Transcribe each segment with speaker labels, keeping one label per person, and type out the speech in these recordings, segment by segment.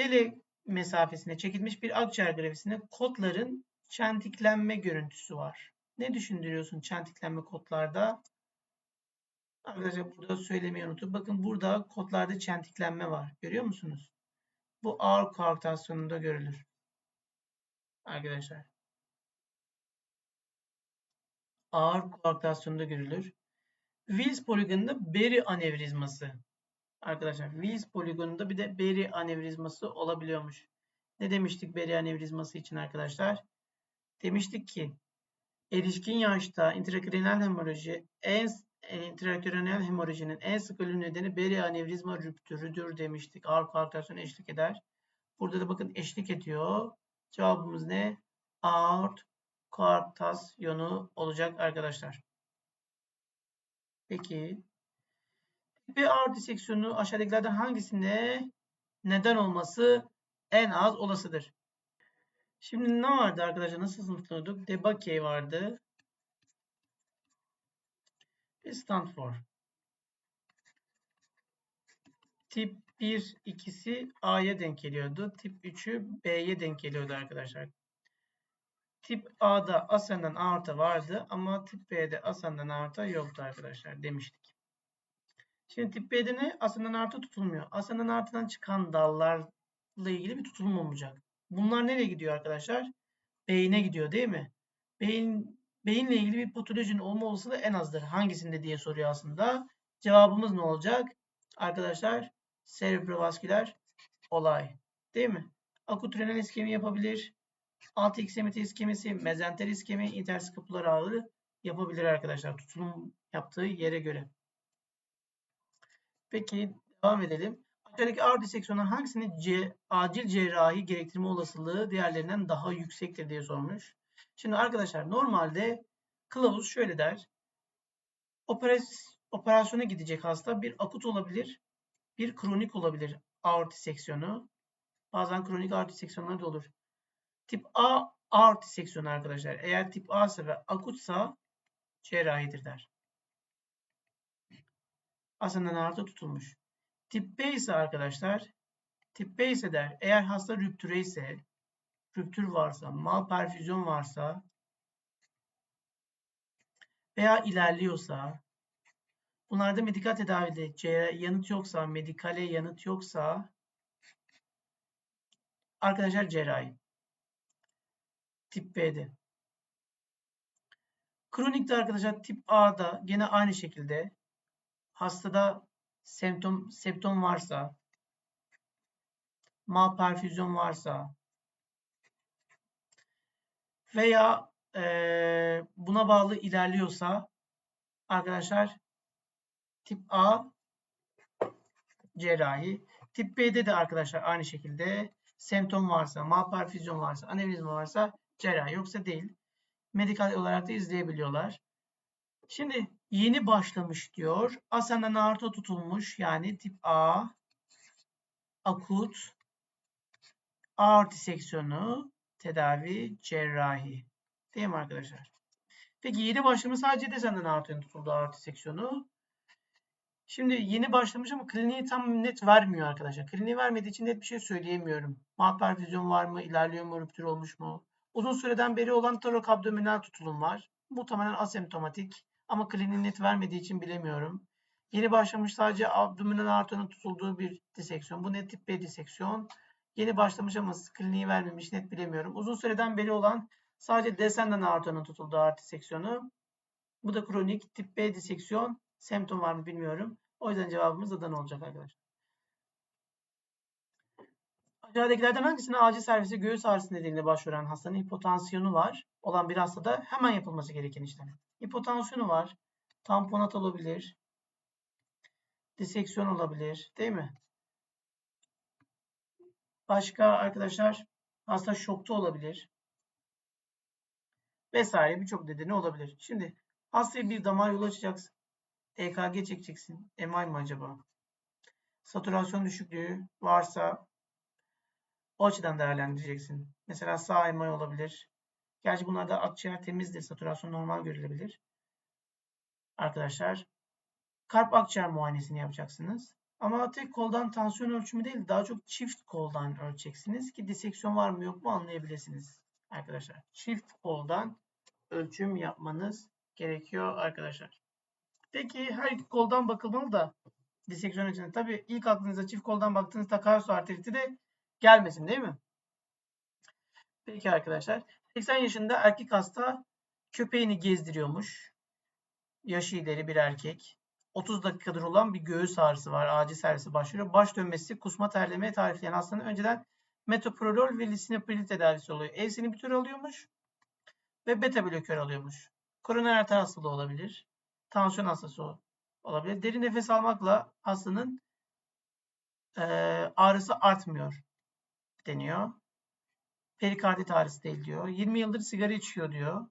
Speaker 1: TL mesafesine çekilmiş bir akciğer grafisinde kodların çentiklenme görüntüsü var. Ne düşündürüyorsun çentiklenme kodlarda? Arkadaşlar burada söylemeyi unuttum. Bakın burada kodlarda çentiklenme var. Görüyor musunuz? Bu ağır koarktasyonunda görülür. Arkadaşlar. Ağır koarktasyonunda görülür. Wills poligonunda Berry anevrizması. Arkadaşlar Wills poligonunda bir de Berry anevrizması olabiliyormuş. Ne demiştik Berry anevrizması için arkadaşlar? Demiştik ki erişkin yaşta intrakraniyal hemoroji en intrakraniyal hemorajinin en sık ölüm nedeni beri anevrizma rüptürüdür demiştik. Ağır koarktasyon eşlik eder. Burada da bakın eşlik ediyor. Cevabımız ne? Aort koarktasyonu olacak arkadaşlar. Peki. Ve aort diseksiyonu aşağıdakilerden hangisinde neden olması en az olasıdır? Şimdi ne vardı arkadaşlar? Nasıl sınıflıyorduk? Debakey vardı. Stanford. Tip 1, ikisi A'ya denk geliyordu. Tip 3'ü B'ye denk geliyordu arkadaşlar. Tip A'da ascendant aorta vardı ama tip B'de ascendant aorta yoktu arkadaşlar demiştik. Şimdi tip B'de ne? Ascendant aorta tutulmuyor. Ascendant aortadan çıkan dallarla ilgili bir tutulum olmayacak. Bunlar nereye gidiyor arkadaşlar? Beyine gidiyor değil mi? Beyin beyinle ilgili bir patolojinin olma olasılığı en azdır. Hangisinde diye soruyor aslında. Cevabımız ne olacak? Arkadaşlar serebrovasküler olay. Değil mi? Akut renal iskemi yapabilir. Alt eksemite iskemisi, mezenter iskemi, interskapular ağrı yapabilir arkadaşlar. Tutulum yaptığı yere göre. Peki devam edelim. Aşağıdaki ağır diseksiyonlar hangisinin C, acil cerrahi gerektirme olasılığı diğerlerinden daha yüksektir diye sormuş. Şimdi arkadaşlar normalde kılavuz şöyle der. operasyona gidecek hasta bir akut olabilir, bir kronik olabilir aort diseksiyonu. Bazen kronik aort diseksiyonlar da olur. Tip A aort diseksiyonu arkadaşlar. Eğer tip A ise ve akutsa cerrahidir der. Aslında narda tutulmuş. Tip B ise arkadaşlar tip B ise der eğer hasta rüptüre ise rüptür varsa, malperfüzyon varsa veya ilerliyorsa bunlarda medikal tedavide yanıt yoksa, medikale yanıt yoksa arkadaşlar cerrahi. Tip B'de. Kronikte arkadaşlar tip A'da gene aynı şekilde hastada semptom, septom varsa malperfüzyon varsa veya e, buna bağlı ilerliyorsa arkadaşlar tip A cerrahi. Tip B'de de arkadaşlar aynı şekilde semptom varsa, malperfüzyon varsa, anevrizma varsa cerrahi yoksa değil. Medikal olarak da izleyebiliyorlar. Şimdi yeni başlamış diyor. Ascendant aorta tutulmuş yani tip A akut aort diseksiyonu tedavi cerrahi. Değil mi arkadaşlar? Peki yeni başlamış sadece desenden aortanın tutulduğu aort diseksiyonu. Şimdi yeni başlamış ama kliniği tam net vermiyor arkadaşlar. Kliniği vermediği için net bir şey söyleyemiyorum. Malperfüzyon var mı? İlerliyor mu? Rüptür olmuş mu? Uzun süreden beri olan torokabdominal tutulum var. Muhtemelen asemptomatik ama kliniği net vermediği için bilemiyorum. Yeni başlamış sadece abdominal aortanın tutulduğu bir diseksiyon. Bu net tip B diseksiyon. Yeni başlamış ama kliniği vermemiş net bilemiyorum. Uzun süreden beri olan sadece descendant aortanın tutulduğu aort diseksiyonu. Bu da kronik tip B diseksiyon. Semptom var mı bilmiyorum. O yüzden cevabımız Adana olacak arkadaşlar. Aşağıdakilerden hangisine acil servise göğüs ağrısı nedeniyle başvuran hastanın hipotansiyonu var olan bir hastada hemen yapılması gereken işlem. Hipotansiyonu var. Tamponat olabilir. Diseksiyon olabilir. Değil mi? Başka arkadaşlar hasta şokta olabilir. Vesaire birçok nedeni olabilir. Şimdi hastaya bir damar yolu açacaksın. EKG çekeceksin. MI mi acaba? Saturasyon düşüklüğü varsa o açıdan değerlendireceksin. Mesela sağ MI olabilir. Gerçi bunlarda akciğer temizdir. Saturasyon normal görülebilir. Arkadaşlar kalp akciğer muayenesini yapacaksınız. Ama tek koldan tansiyon ölçümü değil, daha çok çift koldan ölçeceksiniz ki diseksiyon var mı yok mu anlayabilirsiniz arkadaşlar. Çift koldan ölçüm yapmanız gerekiyor arkadaşlar. Peki her iki koldan bakılmalı da diseksiyon için. Tabii ilk aklınıza çift koldan baktığınızda karsu arteriti de gelmesin değil mi? Peki arkadaşlar. 80 yaşında erkek hasta köpeğini gezdiriyormuş. Yaşı ileri bir erkek. 30 dakikadır olan bir göğüs ağrısı var. Acil servisi başlıyor. Baş dönmesi, kusma terlemeye tarifleyen hastanın önceden metoprolol ve lisinopril tedavisi oluyor. E-inhibitör alıyormuş ve beta blokör alıyormuş. Koroner arter hastalığı olabilir. Tansiyon hastası olabilir. Derin nefes almakla hastanın e, ağrısı artmıyor deniyor. Perikardit ağrısı değil diyor. 20 yıldır sigara içiyor diyor.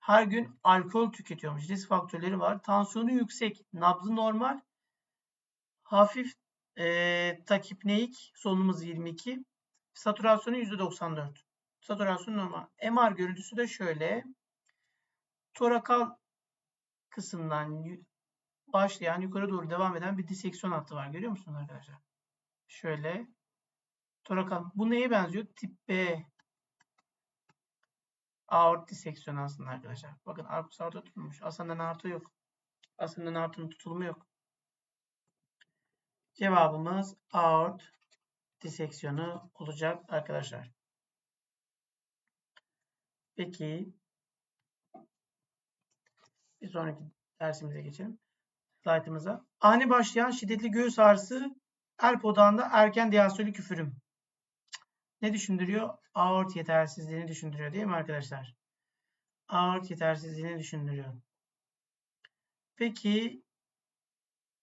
Speaker 1: Her gün alkol tüketiyormuş. Risk faktörleri var. Tansiyonu yüksek. Nabzı normal. Hafif e, takipneik. Solunumuz 22. Satürasyonu %94. Satürasyon normal. MR görüntüsü de şöyle. Torakal kısımdan başlayan yukarı doğru devam eden bir diseksiyon hattı var. Görüyor musunuz arkadaşlar? Şöyle. Torakal. Bu neye benziyor? Tip B aort diseksiyon aslında arkadaşlar. Bakın arkus aorta tutulmuş. Aslında aorta yok. Aslında aortanın tutulumu yok. Cevabımız aort diseksiyonu olacak arkadaşlar. Peki bir sonraki dersimize geçelim. Slaytımıza. Ani başlayan şiddetli göğüs ağrısı Alp odağında erken diastolik üfürüm. Ne düşündürüyor? Aort yetersizliğini düşündürüyor değil mi arkadaşlar? Aort yetersizliğini düşündürüyor. Peki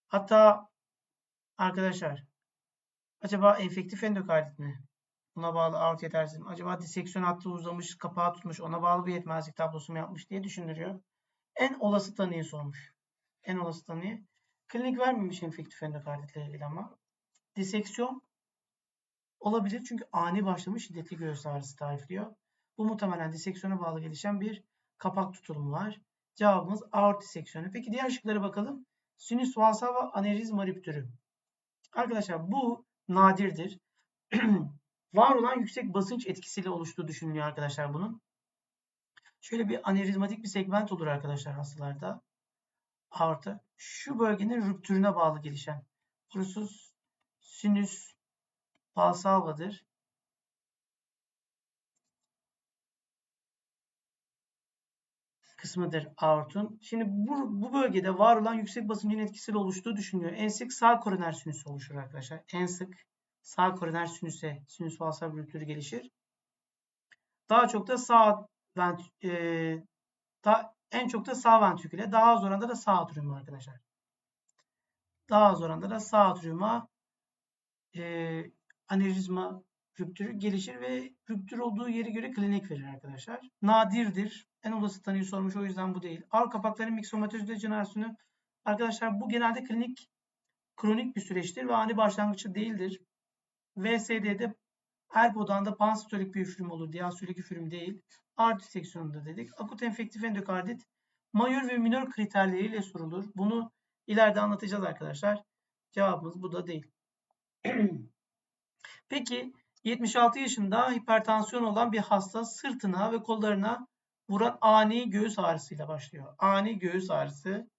Speaker 1: hatta arkadaşlar acaba efektif endokardit mi? Buna bağlı aort yetersizlik mi? Acaba diseksiyon hattı uzamış, kapağı tutmuş, ona bağlı bir yetmezlik tablosu mu yapmış diye düşündürüyor. En olası tanıyı sormuş. En olası tanıyı. Klinik vermemiş efektif endokarditle ilgili ama. Diseksiyon olabilir çünkü ani başlamış şiddetli göğüs ağrısı tarifliyor. Bu muhtemelen diseksiyona bağlı gelişen bir kapak tutulumu var. Cevabımız aort diseksiyonu. Peki diğer şıklara bakalım. Sinüs valsal anevrizma rüptürü. Arkadaşlar bu nadirdir. var olan yüksek basınç etkisiyle oluştuğu düşünülüyor arkadaşlar bunun. Şöyle bir anevrizmatik bir segment olur arkadaşlar hastalarda. Aorta. Şu bölgenin rüptürüne bağlı gelişen. Burası sinüs valsalvadır. kısmıdır aortun. Şimdi bu, bu bölgede var olan yüksek basıncın etkisiyle oluştuğu düşünülüyor. En sık sağ koroner sinüsü oluşur arkadaşlar. En sık sağ koroner sinüse, sinüs valsal bölükleri gelişir. Daha çok da sağ vent, e, da, en çok da sağ ventriküle, daha az oranda da sağ atrium arkadaşlar. Daha az oranda da sağ atriuma e, anevrizma rüptürü gelişir ve rüptür olduğu yeri göre klinik verir arkadaşlar. Nadirdir. En olası tanıyı sormuş o yüzden bu değil. Ağır kapakların miksomatöz dejenerasyonu arkadaşlar bu genelde klinik kronik bir süreçtir ve ani başlangıçta değildir. VSD'de Alp odağında panstolik bir üfürüm olur. Diastolik üfürüm değil. Ağır diseksiyonunda dedik. Akut enfektif endokardit majör ve minör kriterleriyle sorulur. Bunu ileride anlatacağız arkadaşlar. Cevabımız bu da değil. Peki 76 yaşında hipertansiyon olan bir hasta sırtına ve kollarına vuran ani göğüs ağrısıyla başlıyor. Ani göğüs ağrısı.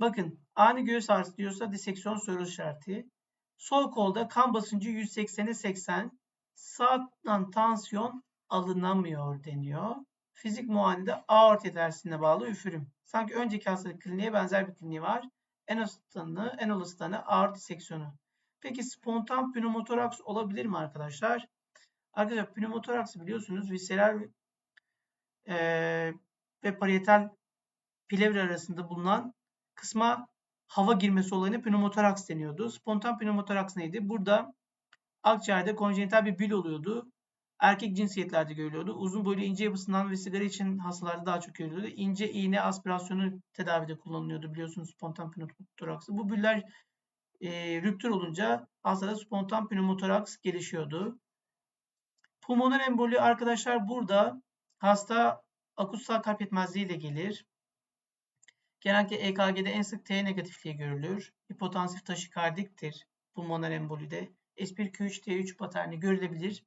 Speaker 1: Bakın ani göğüs ağrısı diyorsa diseksiyon soru işareti. Sol kolda kan basıncı 180'e 80. Sağdan tansiyon alınamıyor deniyor. Fizik muayenede aort yetersizliğine bağlı üfürüm. Sanki önceki hastalık kliniğe benzer bir kliniği var. En olası tanı, en olası tanı aort diseksiyonu. Peki spontan pneumotoraks olabilir mi arkadaşlar? Arkadaşlar pneumotoraks biliyorsunuz visceral e, ve parietal plevra arasında bulunan kısma hava girmesi olayına pneumotoraks deniyordu. Spontan pneumotoraks neydi? Burada akciğerde konjenital bir bil oluyordu. Erkek cinsiyetlerde görülüyordu. Uzun boylu ince yapısından ve sigara için hastalarda daha çok görülüyordu. İnce iğne aspirasyonu tedavide kullanılıyordu biliyorsunuz spontan pneumotoraksı. Bu büller e, rüptür olunca hastada spontan pneumotoraks gelişiyordu. Pulmoner emboli arkadaşlar burada hasta akut sağ kalp yetmezliği ile gelir. Genellikle EKG'de en sık T negatifliği görülür. Hipotansif taşikardiktir pulmoner embolide. S1Q3 T3 paterni görülebilir.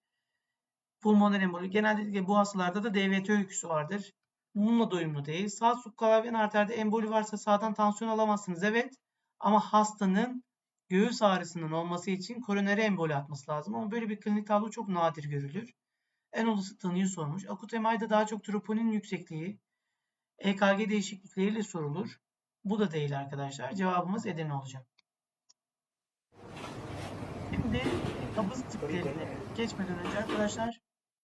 Speaker 1: Pulmoner emboli genellikle bu hastalarda da DVT öyküsü vardır. Bununla da uyumlu değil. Sağ subklavyen arterde emboli varsa sağdan tansiyon alamazsınız. Evet. Ama hastanın göğüs ağrısının olması için koroneri emboli atması lazım. Ama böyle bir klinik tablo çok nadir görülür. En olası tanıyı sormuş. Akut MI'de daha çok troponin yüksekliği, EKG değişiklikleriyle sorulur. Bu da değil arkadaşlar. Cevabımız Edirne olacak. Şimdi kabız tiplerine geçmeden önce arkadaşlar